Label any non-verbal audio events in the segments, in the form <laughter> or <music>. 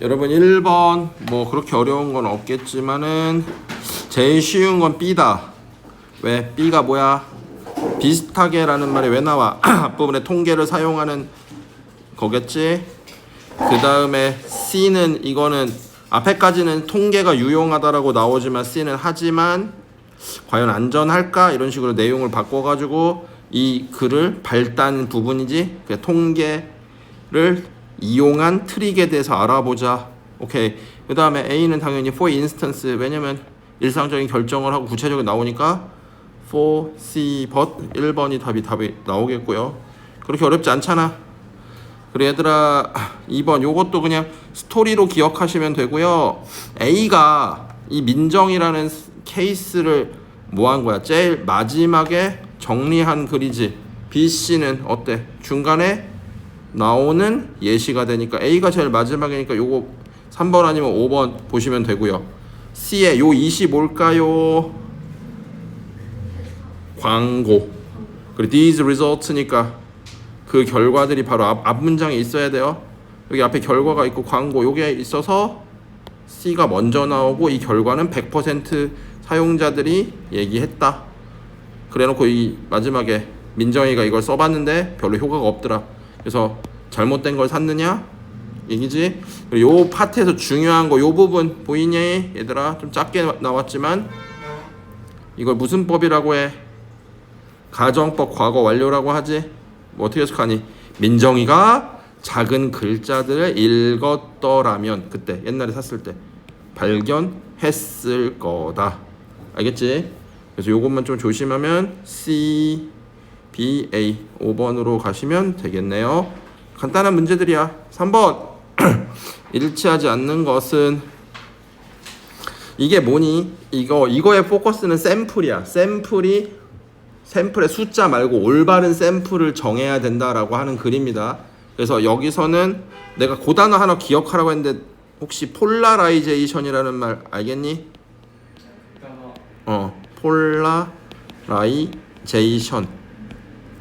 여러분 1번 뭐 그렇게 어려운 건 없겠지만은 제일 쉬운 건 B다. 왜? B가 뭐야? 비슷하게라는 말이 왜 나와? <clears throat> 앞부분에 통계를 사용하는 거겠지? 그 다음에 C는 이거는 앞에까지는 통계가 유용하다라고 나오지만 C는 하지만 과연 안전할까 이런 식으로 내용을 바꿔가지고 이 글을 발단 부분이지 그 통계를 이용한 트릭에 대해서 알아보자. 오케이. 그 다음에 A는 당연히 for instance 왜냐면 일상적인 결정을 하고 구체적으로 나오니까 for C but 1번이 답이 답이 나오겠고요. 그렇게 어렵지 않잖아. 그래 얘들아 2번 요것도 그냥 스토리로 기억하시면 되고요. A가 이 민정이라는 스- 케이스를 뭐 한 거야? 제일 마지막에 정리한 글이지. B, C는 어때? 중간에 나오는 예시가 되니까 A가 제일 마지막이니까 요거 3번 아니면 5번 보시면 되고요. C의 요 이시 뭘까요? 광고. 그리고 these results니까 그 결과들이 바로 앞, 앞 문장에 있어야 돼요. 여기 앞에 결과가 있고 광고 요게 있어서 C가 먼저 나오고 이 결과는 100% 사용자들이 얘기했다. 그래놓고 이 마지막에 민정이가 이걸 써봤는데 별로 효과가 없더라. 그래서 잘못된 걸 샀느냐? 얘기지. 요 파트에서 중요한 거 요 부분 보이니? 얘들아 좀 작게 나왔지만 이걸 무슨 법이라고 해? 가정법 과거 완료라고 하지. 뭐 어떻게 해석하니? 민정이가 작은 글자들을 읽었더라면 그때 옛날에 샀을 때 발견했을 거다. 알겠지? 그래서 요것만 좀 조심하면 C, B, A 5번으로 가시면 되겠네요. 간단한 문제들이야. 3번 <clears throat> 일치하지 않는 것은 이게 뭐니? 이거 이거의 포커스는 샘플이야. 샘플이 샘플의 숫자 말고 올바른 샘플을 정해야 된다라고 하는 글입니다. 그래서 여기서는 내가 그 단어 하나 기억하라고 했는데 혹시 폴라라이제이션이라는 말 알겠니? 어, 폴라라이제이션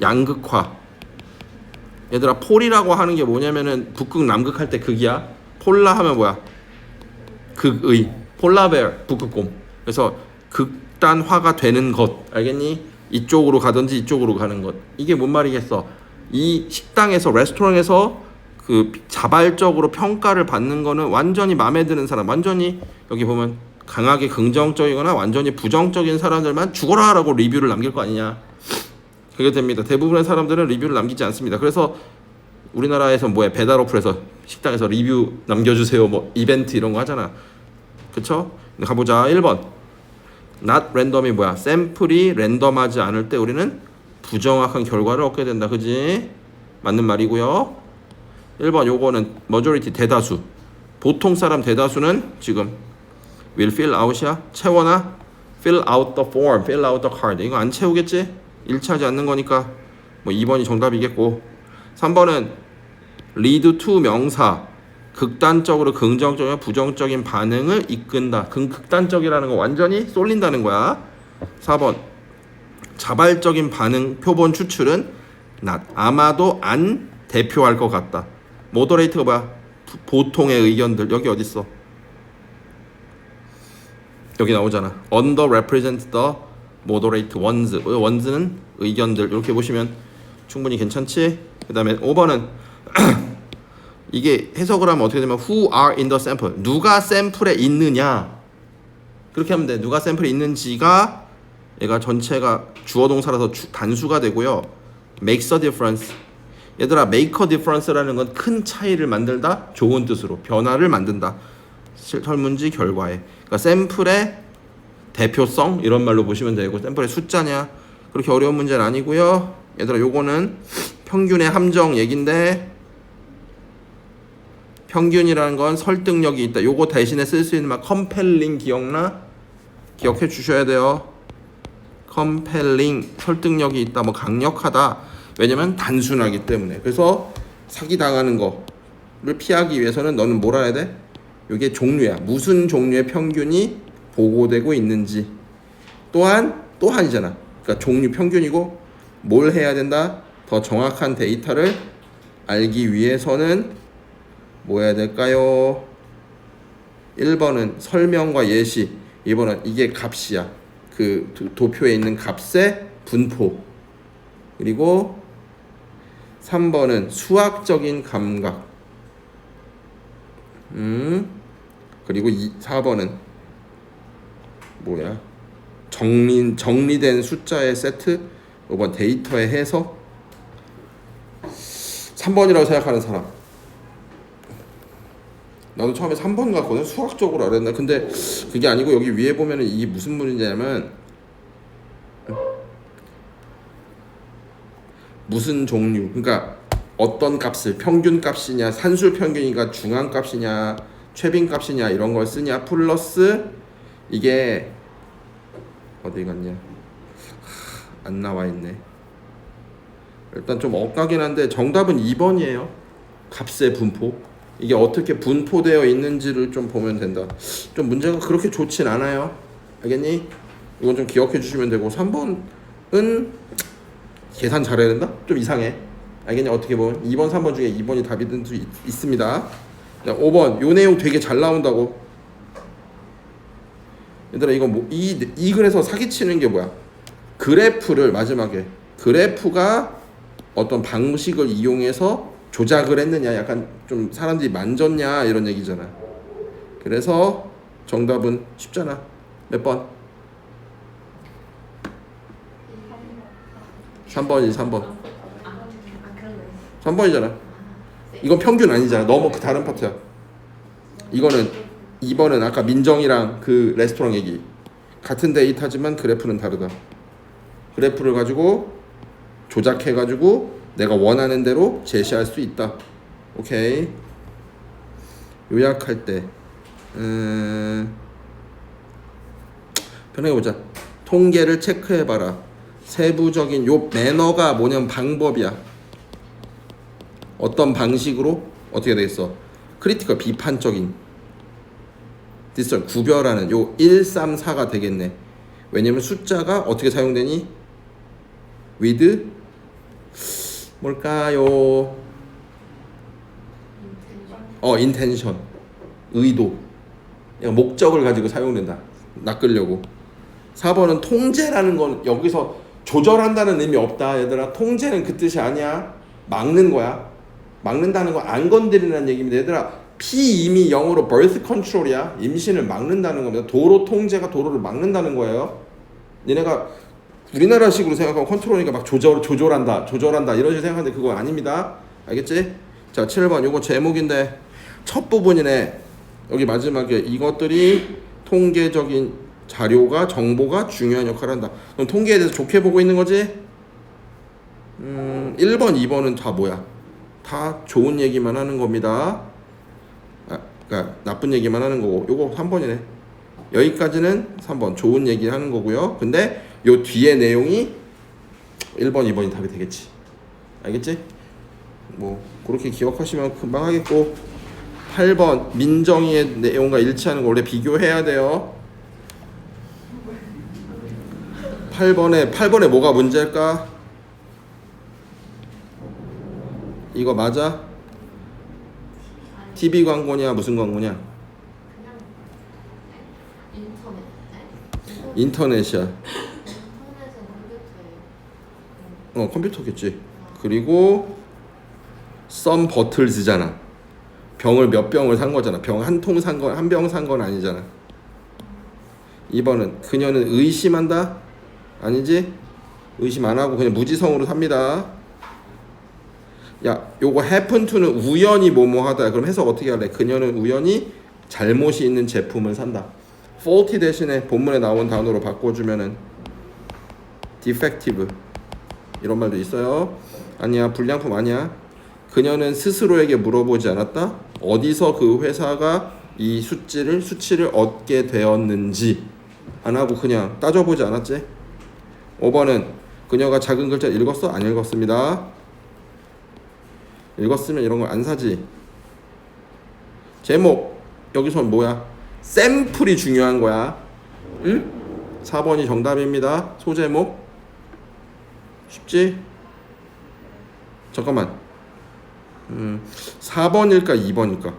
양극화. 얘들아 폴이라고 하는 게 뭐냐면은 북극 남극 할 때 극이야. 폴라 하면 뭐야? 극의. 폴라베어 북극곰. 그래서 극단화가 되는 것. 알겠니? 이쪽으로 가든지 이쪽으로 가는 것. 이게 뭔 말이겠어? 이 식당에서 레스토랑에서 그 자발적으로 평가를 받는 거는 완전히 마음에 드는 사람, 완전히 여기 보면 강하게 긍정적이거나 완전히 부정적인 사람들만 죽어라라고 리뷰를 남길 거 아니냐. 그게 됩니다. 대부분의 사람들은 리뷰를 남기지 않습니다. 그래서 우리나라에서 뭐야 배달 어플에서 식당에서 리뷰 남겨주세요 뭐 이벤트 이런 거 하잖아. 그쵸? 가보자. 1번. not random이 뭐야? 샘플이 랜덤하지 않을 때 우리는 부정확한 결과를 얻게 된다. 그지? 맞는 말이고요. 1번 요거는 majority 대다수. 보통 사람 대다수는 지금 will fill out이야. 채워나 fill out the form, fill out the card. 이거 안 채우겠지? 일치하지 않는 거니까 뭐 2번이 정답이겠고. 3번은 lead to 명사. 극단적으로 긍정적이나 부정적인 반응을 이끈다. 극, 극단적이라는 거 완전히 쏠린다는 거야. 4번 자발적인 반응 표본 추출은 not. 아마도 안 대표할 것 같다. 모더레이트가 뭐야? 부- 보통의 의견들 여기 어디 있어? 여기 나오잖아. underrepresent the moderate ones. ones는 의견들. 이렇게 보시면 충분히 괜찮지. 그 다음에 5번은 <clears throat> 이게 해석을 하면 어떻게 되면 who are in the sample? 누가 샘플에 있느냐? 그렇게 하면 돼. 누가 샘플에 있는지가 얘가 전체가 주어 동사라서 주- 단수가 되고요. makes a difference. 얘들아 make a difference라는 건 큰 차이를 만들다? 좋은 뜻으로. 변화를 만든다. 실- 설문지 결과에. 그러니까 샘플의 대표성 이런 말로 보시면 되고 샘플의 숫자냐 그렇게 어려운 문제는 아니고요 얘들아 요거는 평균의 함정 얘긴데 평균이라는 건 설득력이 있다. 요거 대신에 쓸 수 있는 말 컴펠링 기억나? 기억해 주셔야 돼요. 컴펠링 설득력이 있다. 뭐 강력하다. 왜냐면 단순하기 때문에. 그래서 사기 당하는 거를 피하기 위해서는 너는 뭘 알아야 돼? 이게 종류야. 무슨 종류의 평균이 보고되고 있는지. 또한 또한이잖아. 그러니까 종류 평균이고 뭘 해야 된다? 더 정확한 데이터를 알기 위해서는 뭐 해야 될까요? 1번은 설명과 예시 2번은 이게 값이야 그 도- 도표에 있는 값의 분포 그리고 3번은 수학적인 감각 음 그리고 이, 4번은 뭐야? 정리 정리된 숫자의 세트? 5번 데이터의 해석 3번이라고 생각하는 사람. 나도 처음에 3번 같거든 수학적으로 알았나 근데 그게 아니고 여기 위에 보면은 이게 무슨 문제냐면 무슨 종류? 그러니까 어떤 값을 평균 값이냐 산술 평균이가 중앙 값이냐 최빈 값이냐 이런 걸 쓰냐 플러스 이게 어디 갔냐? 하, 안 나와 있네. 일단 좀 엇가긴 한데 정답은 2번이에요. 값의 분포. 이게 어떻게 분포되어 있는지를 좀 보면 된다. 좀 문제가 그렇게 좋진 않아요. 알겠니? 이건 좀 기억해 주시면 되고 3번은 계산 잘해야 된다? 좀 이상해. 알겠냐 어떻게 보면 2번 3번 중에 2번이 답이든 수 있, 있습니다. 자, 5번. 요 내용 되게 잘 나온다고 얘들아 이거 뭐이 이 글에서 사기치는 게 뭐야? 그래프를 마지막에 그래프가 어떤 방식을 이용해서 조작을 했느냐 약간 좀 사람들이 만졌냐 이런 얘기잖아. 그래서 정답은 쉽잖아. 몇 번? 3번이지 3번. 아 그러네. 3번이잖아. 이건 평균 아니잖아. 너무 그 다른 파트야. 이거는 2번은 아까 민정이랑 그 레스토랑 얘기. 같은 데이터지만 그래프는 다르다. 그래프를 가지고 조작해 가지고 내가 원하는 대로 제시할 수 있다. 오케이. 요약할 때 음, 편하게 보자. 통계를 체크해 봐라. 세부적인 요 매너가 뭐냐면 방법이야. 어떤 방식으로? 어떻게 되겠어? 크리티컬 비판적인 디스턴 구별하는 요 1, 3, 4가 되겠네. 왜냐면 숫자가 어떻게 사용되니? with 뭘까요? 어, intention. 의도. 목적을 가지고 사용된다. 낚으려고. 4번은 통제라는 건 여기서 조절한다는 의미 없다. 얘들아, 통제는 그 뜻이 아니야. 막는 거야. 막는다는 건 안 건드리는 얘기입니다. 얘들아, 이미 영어로 birth control이야. 임신을 막는다는 겁니다. 도로 통제가 도로를 막는다는 거예요. 얘네가 우리나라식으로 생각하면 컨트롤이니까 막 조절 조절한다, 조절한다 이런 식으로 생각하는데 그거 아닙니다. 알겠지? 자, 7번 요거 제목인데 첫 부분이네. 여기 마지막에 이것들이 통계적인 자료가 정보가 중요한 역할을 한다. 그럼 통계에 대해서 좋게 보고 있는 거지? 음, 1번, 2번은 다 뭐야? 다 좋은 얘기만 하는 겁니다. 아, 그러니까 나쁜 얘기만 하는 거고. 요거 3번이네. 여기까지는 3번 좋은 얘기 하는 거고요. 근데 요 뒤에 내용이 1번, 2번이 답이 되겠지. 알겠지? 뭐 그렇게 기억하시면 금방 하겠고 8번 민정이의 내용과 일치하는 거 원래 비교해야 돼요. 8번에 8번에 뭐가 문제일까? 이거 맞아? TV 광고냐 무슨 광고냐? 그냥 인터넷. 네? 인터넷이야. 어 컴퓨터겠지. 그리고 썸 버틀즈잖아. 병을 몇 병을 산 거잖아. 병 한 통산거한병 산 건 아니잖아. 2번은 그녀는 의심한다? 아니지? 의심 안 하고 그냥 무지성으로 삽니다. 야, 요거 happen to는 우연히 뭐뭐 하다. 그럼 해석 어떻게 할래? 그녀는 우연히 잘못이 있는 제품을 산다. faulty 대신에 본문에 나온 단어로 바꿔주면은 defective 이런 말도 있어요. 아니야, 불량품 아니야. 그녀는 스스로에게 물어보지 않았다. 어디서 그 회사가 이 수치를 수치를 얻게 되었는지 안 하고 그냥 따져보지 않았지. 5번은 그녀가 작은 글자 읽었어? 안 읽었습니다. 읽었으면 이런 거 안 사지. 제목 여기서 뭐야? 샘플이 중요한 거야. 응? 4번이 정답입니다. 소제목 쉽지? 잠깐만. 음, 4번일까 2번일까?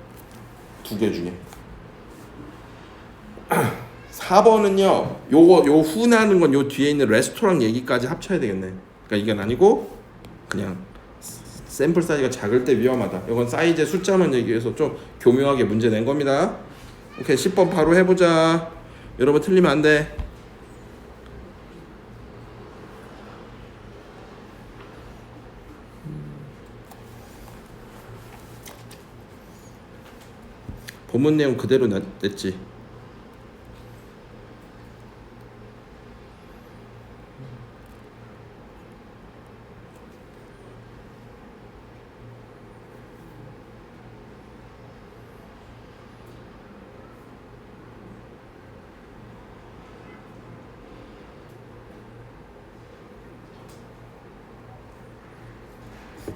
두 개 중에. <clears throat> 4번은요. 요거 요 후나는 건 요 뒤에 있는 레스토랑 얘기까지 합쳐야 되겠네. 그러니까 이건 아니고 그냥 샘플 사이즈가 작을 때 위험하다. 이건 사이즈 숫자만 얘기해서 좀 교묘하게 문제 낸 겁니다. 오케이 10번 바로 해보자. 여러분 틀리면 안 돼. 본문 내용 그대로 냈- 냈지.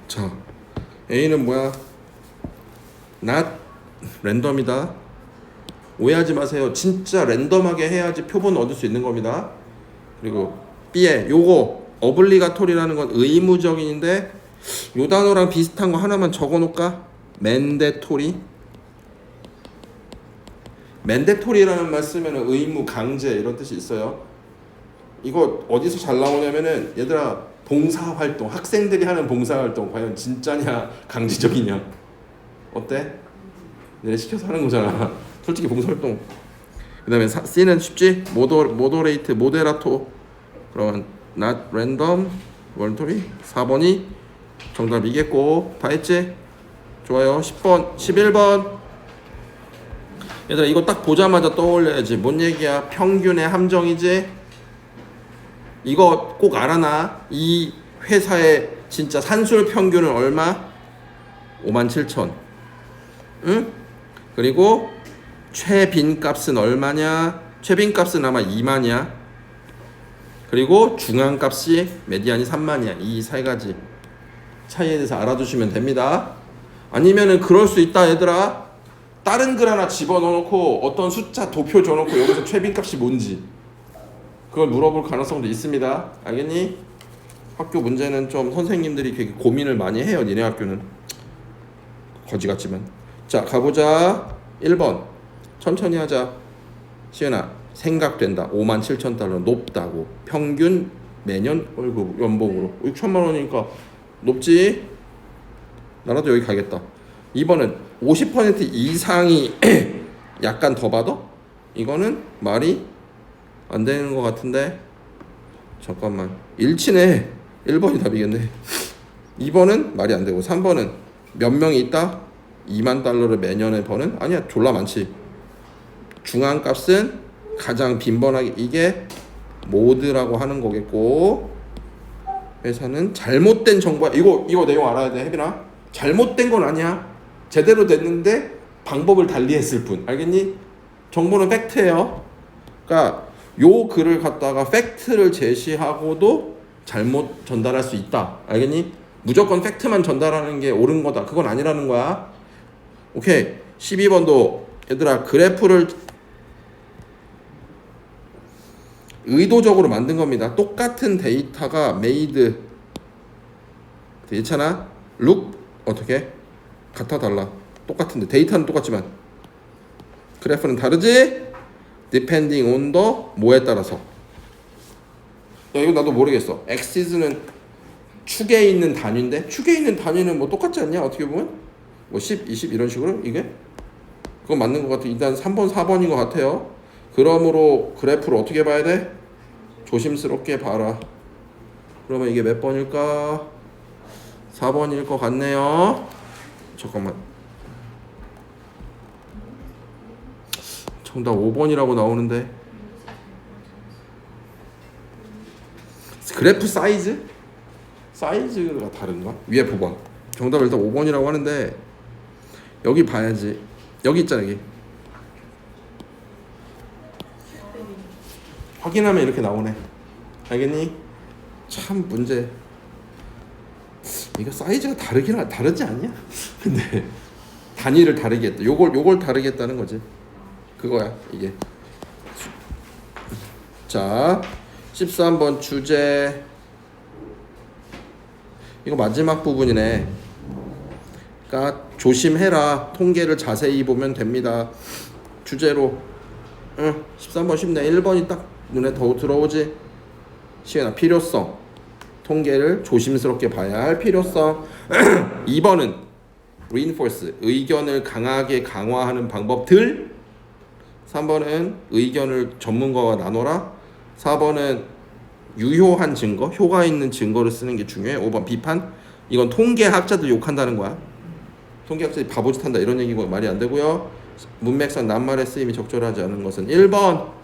자, A는 뭐야? not 랜덤이다. 오해하지 마세요. 진짜 랜덤하게 해야지 표본 얻을 수 있는 겁니다. 그리고 B에 요거 어블리가토리라는 건 의무적인데 요 단어랑 비슷한 거 하나만 적어 놓을까? 맨데토리. 맨데토리라는 말 쓰면 의무, 강제 이런 뜻이 있어요. 이거 어디서 잘 나오냐면은 얘들아 봉사 활동 학생들이 하는 봉사 활동 과연 진짜냐 강제적이냐? 어때? 내가 시켜서 하는 거잖아. <laughs> 솔직히 봉사 활동. 그 다음에 사- C는 쉽지? 모더 모더레이트 모데라토. 그러면 not random voluntary. 4번이 정답이겠고. 다 했지? 좋아요. 10번 11번. 얘들아 이거 딱 보자마자 떠올려야지. 뭔 얘기야? 평균의 함정이지 이거 꼭 알아놔. 이 회사의 진짜 산술 평균은 얼마? 5만 7천. 응? 그리고 최빈 값은 얼마냐? 최빈 값은 아마 2만이야. 그리고 중앙 값이 메디안이 3만이야. 이 세 가지 차이에 대해서 알아두시면 됩니다. 아니면은 그럴 수 있다 얘들아. 다른 글 하나 집어넣어놓고 어떤 숫자 도표 줘놓고 여기서 최빈 값이 뭔지 그걸 물어볼 가능성도 있습니다. 알겠니? 학교 문제는 좀 선생님들이 되게 고민을 많이 해요. 니네 학교는 거지 같지만. 자 가보자. 1번 천천히 하자. 시연아 생각된다. 5만 7천 달러 높다고. 평균 매년 월급 연봉으로 6천만 원이니까 높지. 나라도 여기 가겠다. 2번은 50% 이상이 <clears throat> 약간 더 받아? 이거는 말이 안 되는 것 같은데? 잠깐만. 일치네. 1번이 답이겠네. 2번은 말이 안 되고 3번은 몇 명이 있다? 2만 달러를 매년에 버는? 아니야 졸라 많지. 중앙 값은 가장 빈번하게 이게 모드라고 하는 거겠고 회사는 잘못된 정보야. 이거 이거 내용 알아야 돼 혜빈아. 잘못된 건 아니야. 제대로 됐는데 방법을 달리했을 뿐. 알겠니? 정보는 팩트예요. 그러니까 요 글을 갖다가 팩트를 제시하고도 잘못 전달할 수 있다. 알겠니? 무조건 팩트만 전달하는 게 옳은 거다. 그건 아니라는 거야. 오케이. 12번도 얘들아 그래프를 의도적으로 만든 겁니다. 똑같은 데이터가 made 괜찮아? look 어떻게? 같아 달라. 똑같은데 데이터는 똑같지만 그래프는 다르지? Depending on the 뭐에 따라서. 야 이거 나도 모르겠어. xs는 축에 있는 단위인데 축에 있는 단위는 뭐 똑같지 않냐 어떻게 보면? 뭐 10, 20 이런 식으로 이게? 그건 맞는 것 같아. 일단 3번 4번인 것 같아요. 그러므로 그래프를 어떻게 봐야 돼? 조심스럽게 봐라. 그러면 이게 몇 번일까? 4번일 것 같네요. 잠깐만 정답 5번이라고 나오는데 그래프 사이즈? 사이즈가 다른가? 위에 봐봐 정답 일단 5번이라고 하는데 여기 봐야지 여기 있잖아 여기 확인하면 이렇게 나오네 알겠니? 참 문제 이거 사이즈가 다르긴 하- 다르지 않냐? <laughs> 근데 단위를 다르게 했다 요걸 요걸 다르게 했다는 거지 그거야 이게. 자 13번 주제. 이거 마지막 부분이네. 그러니까 조심해라. 통계를 자세히 보면 됩니다. 주제로. 응 13번 쉽네. 1번이 딱 눈에 더 들어오지. 시은아 필요성. 통계를 조심스럽게 봐야 할 필요성. <clears throat> 2번은 reinforce 의견을 강하게 강화하는 방법들 3번은 의견을 전문가와 나눠라. 4번은 유효한 증거 효과 있는 증거를 쓰는 게 중요해 5번 비판. 이건 통계학자들 욕한다는 거야. 통계학자들이 바보짓 한다. 이런 얘기고 말이 안 되고요. 문맥상 낱말의 쓰임이 적절하지 않은 것은 1번.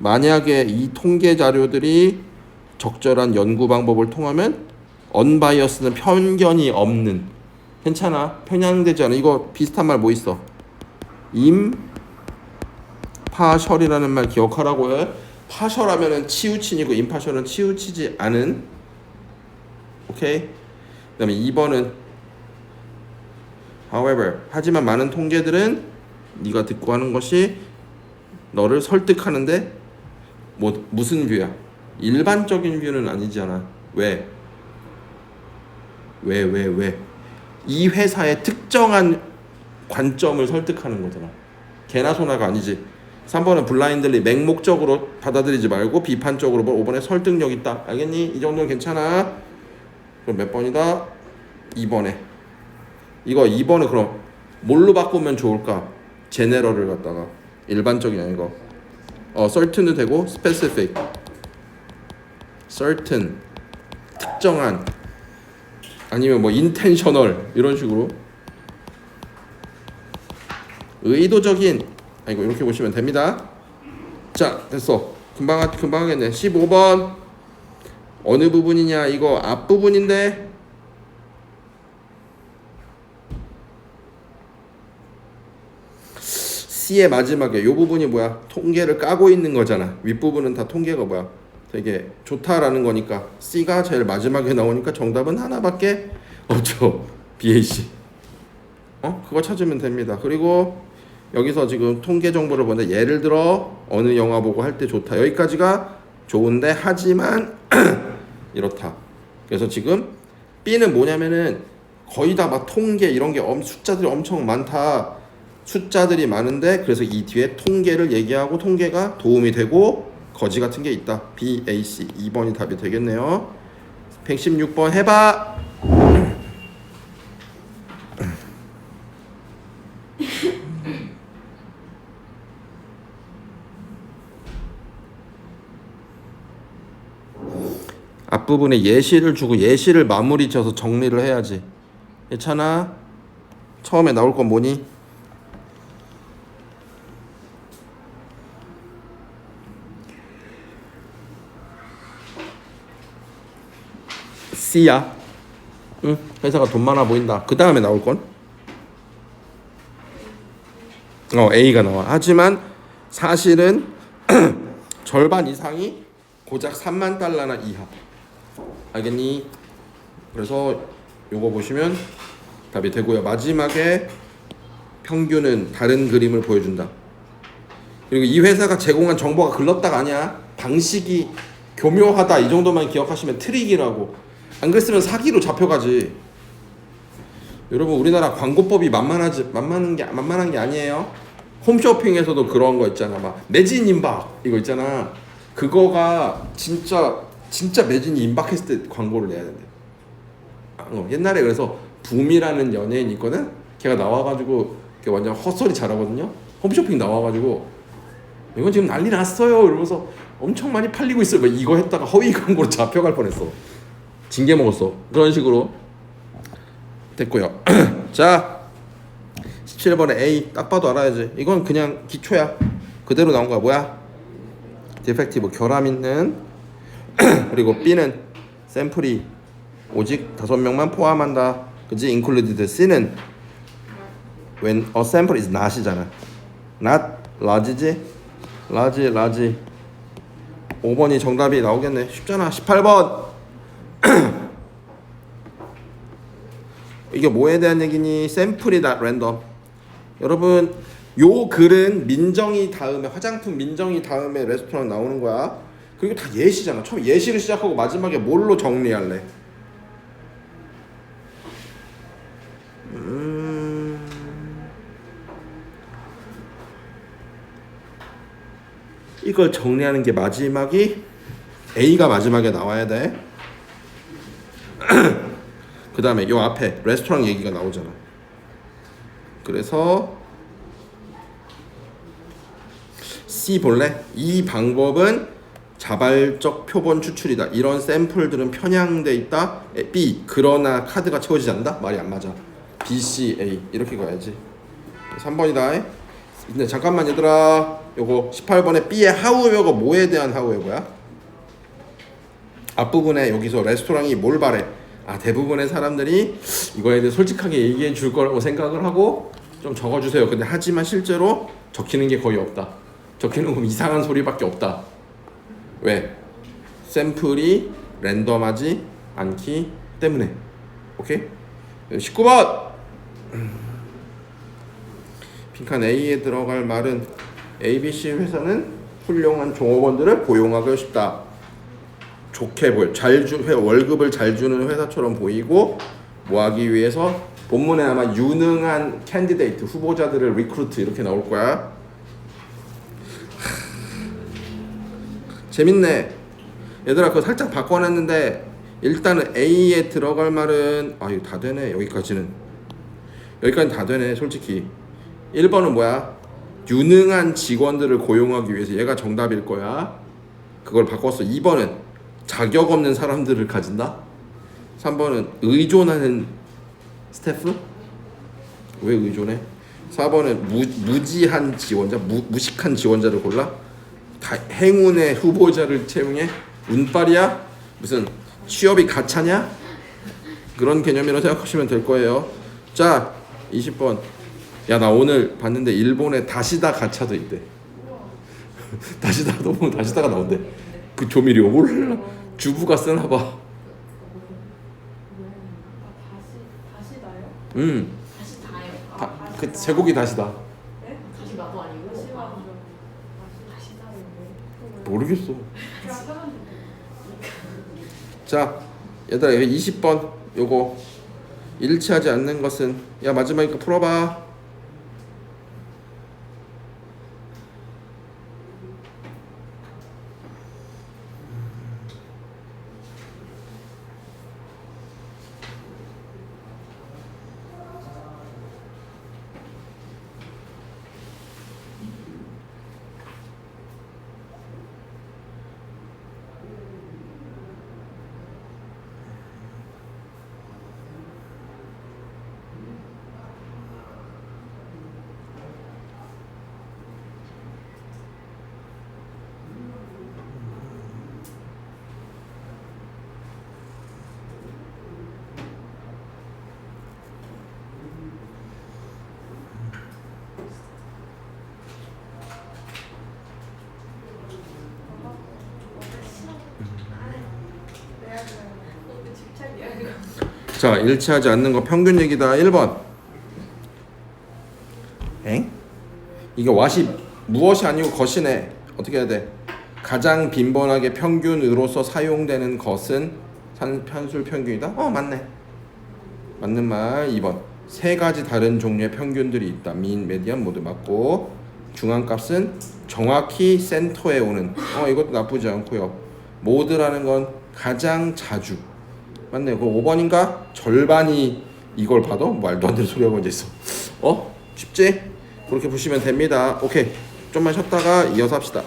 만약에 이 통계 자료들이 적절한 연구 방법을 통하면 언바이어스는 편견이 없는 괜찮아 편향되지 않아 이거 비슷한 말 뭐 있어 임 파셜이라는 말 기억하라고요 파셜하면은 치우친이고 임파셜은 치우치지 않은 오케이 그다음에 2번은 however 하지만 많은 통계들은 네가 듣고 하는 것이 너를 설득하는데 뭐 무슨 뷰야? 일반적인 뷰는 아니잖아. 왜? 왜, 왜, 왜? 이 회사의 특정한 관점을 설득하는 거잖아. 개나 소나가 아니지. 3번은 블라인들리 맹목적으로 받아들이지 말고 비판적으로 뭐 5번에 설득력 있다. 알겠니? 이 정도는 괜찮아. 그럼 몇 번이다? 2번에. 이거 2번은 그럼 뭘로 바꾸면 좋을까? 제네럴을 갖다가 일반적인 아니고 어 certain도 되고 specific certain 특정한 아니면 뭐 intentional 이런 식으로 의도적인 아이고 이렇게 보시면 됩니다. 자 됐어 금방 하- 금방 하겠네 15번 어느 부분이냐 이거 앞 부분인데 C의 마지막에 요 부분이 뭐야? 통계를 까고 있는 거잖아. 윗부분은 다 통계가 뭐야? 되게 좋다라는 거니까 C가 제일 마지막에 나오니까 정답은 하나밖에 없죠. <laughs> BAC. 어? 그거 찾으면 됩니다. 그리고 여기서 지금 통계 정보를 보는데 예를 들어 어느 영화 보고 할 때 좋다. 여기까지가 좋은데 하지만 <clears throat> 이렇다. 그래서 지금 B는 뭐냐면은 거의 다 막 통계 이런 게 엄, 숫자들이 엄청 많다. 숫자들이 많은데 그래서 이 뒤에 통계를 얘기하고 통계가 도움이 되고 거지 같은 게 있다. B, A, C 2번이 답이 되겠네요. 116번 해봐. <laughs> 앞부분에 예시를 주고 예시를 마무리 쳐서 정리를 해야지. 괜찮아? 처음에 나올 건 뭐니? C야. 응, 회사가 돈 많아 보인다. 그 다음에 나올 건? 어, A가 나와. 하지만 사실은 <clears throat> 절반 이상이 고작 3만 달러나 이하. 알겠니? 그래서 요거 보시면 답이 되고요. 마지막에 평균은 다른 그림을 보여준다. 그리고 이 회사가 제공한 정보가 글렀다가 아니야. 방식이 교묘하다 이 정도만 기억하시면 트릭이라고. 안 그랬으면 사기로 잡혀가지. 여러분 우리나라 광고법이 만만하지 만만한 게 만만한 게 아니에요. 홈쇼핑에서도 그런 거 있잖아. 막 매진 임박 이거 있잖아. 그거가 진짜 진짜 매진이 임박했을 때 광고를 내야 된대. 아, 어, 옛날에 그래서 붐이라는 연예인 있거든. 걔가 나와가지고 걔 완전 헛소리 잘하거든요. 홈쇼핑 나와가지고 이건 지금 난리 났어요. 이러면서 엄청 많이 팔리고 있어요. 막 이거 했다가 허위 광고로 잡혀갈 뻔했어. 징계 먹었어. 그런 식으로 됐고요. <clears throat> 자, 17번에 A 딱 봐도 알아야지. 이건 그냥 기초야. 그대로 나온 거야. 뭐야? 디펙티브 결함 있는 <clears throat> 그리고 B는 샘플이 오직 다섯 명만 포함한다. 그지? included C는 when a sample is not이잖아. not large지? large, large. 5번이 정답이 나오겠네. 쉽잖아. 18번. 이게 뭐에 대한 얘기니? 샘플이다, 랜덤. 여러분, 요 글은 민정이 다음에, 화장품 민정이 다음에 레스토랑 나오는 거야. 그리고 다 예시잖아. 처음 예시를 시작하고 마지막에 뭘로 정리할래? 음. 이걸 정리하는 게 마지막이 A가 마지막에 나와야 돼. <clears throat> 그 다음에 요 앞에 레스토랑 얘기가 나오잖아. 그래서 C 볼래? 이 방법은 자발적 표본 추출이다. 이런 샘플들은 편향돼 있다. 에, B 그러나 카드가 채워지지 않는다. 말이 안 맞아. B, C, A 이렇게 가야지. 3번이다. 근데 잠깐만 얘들아. 요거 18번에 B의 하우웨어가 뭐에 대한 하우웨어야? 앞부분에 여기서 레스토랑이 뭘 바래? 아 대부분의 사람들이 이거에 대해 솔직하게 얘기해 줄 거라고 생각을 하고 좀 적어주세요. 근데 하지만 실제로 적히는 게 거의 없다. 적히는 건 이상한 소리밖에 없다. 왜? 샘플이 랜덤하지 않기 때문에. 오케이? 19번. 빈칸 A에 들어갈 말은 ABC 회사는 훌륭한 종업원들을 고용하고 싶다. 좋게 보여. 잘 주, 회, 월급을 잘 주는 회사처럼 보이고 뭐 하기 위해서 본문에 아마 유능한 캔디데이트 후보자들을 리크루트 이렇게 나올 거야. 재밌네. 얘들아 그거 살짝 바꿔놨는데 일단은 A에 들어갈 말은 아 이거 다 되네 여기까지는 여기까지 다 되네 솔직히 1번은 뭐야? 유능한 직원들을 고용하기 위해서 얘가 정답일 거야. 그걸 바꿨어. 2번은 자격 없는 사람들을 가진다. 3번은 의존하는 스태프? 왜 의존해? 4번은 무, 무지한 지원자, 무, 무식한 지원자를 골라? 다, 행운의 후보자를 채용해? 운빨이야? 무슨 취업이 가차냐? 그런 개념이라고 생각하시면 될 거예요. 자, 20번. 야, 나 오늘 봤는데 일본에 다시다 가차도 있대. <laughs> 다시다 너무 다시다가 나온대. 그 조미료 몰라. 주부가 쓰나 봐. 아, 다시 다시 나요? 음. 다시 다요. 다, 그 제국이 다시다. 다요. 모르겠어. 자, 얘들아, 여기 20번 요거 일치하지 않는 것은 야 마지막에 거 풀어봐. 자, 일치하지 않는 거 평균 얘기다. 1번. 엥? 이게 왓이 무엇이 아니고 것이네. 어떻게 해야 돼? 가장 빈번하게 평균으로서 사용되는 것은 산- 편술 평균이다. 어, 맞네. 맞는 말 2번. 세 가지 다른 종류의 평균들이 있다. 민, 메디안 모두 맞고 중앙값은 정확히 센터에 오는. 어, 이것도 나쁘지 않고요. 모드라는 건 가장 자주. 맞네. 그 5번인가? 절반이 이걸 봐도 말도 안 되는 소리가 먼저 있어. 어? 쉽지? 그렇게 보시면 됩니다. 오케이. 좀만 쉬었다가 이어서 합시다.